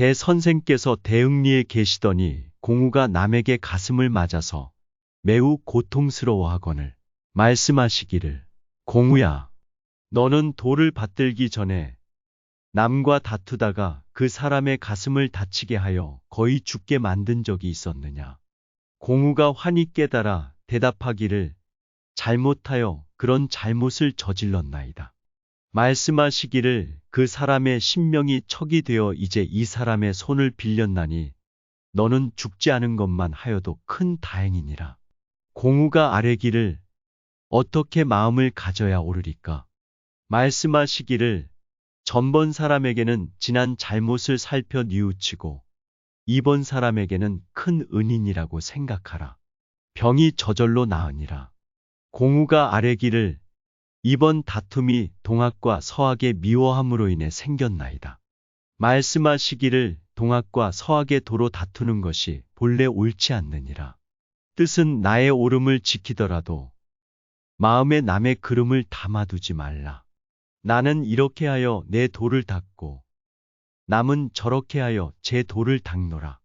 대선생께서 대응리에 계시더니 공우가 남에게 가슴을 맞아서 매우 고통스러워하거늘 말씀하시기를 공우야 너는 돌을 받들기 전에 남과 다투다가 그 사람의 가슴을 다치게 하여 거의 죽게 만든 적이 있었느냐. 공우가 환히 깨달아 대답하기를 잘못하여 그런 잘못을 저질렀나이다. 말씀하시기를 그 사람의 신명이 척이 되어 이제 이 사람의 손을 빌렸나니 너는 죽지 않은 것만 하여도 큰 다행이니라. 공우가 아뢰기를 어떻게 마음을 가져야 오르리까? 말씀하시기를 전번 사람에게는 지난 잘못을 살펴 뉘우치고 이번 사람에게는 큰 은인이라고 생각하라. 병이 저절로 나으니라. 공우가 아뢰기를 이번 다툼이 동학과 서학의 미워함으로 인해 생겼나이다. 말씀하시기를 동학과 서학의 도로 다투는 것이 본래 옳지 않느니라. 뜻은 나의 옳음을 지키더라도 마음에 남의 그름을 담아두지 말라. 나는 이렇게 하여 내 도를 닦고 남은 저렇게 하여 제 도를 닦노라.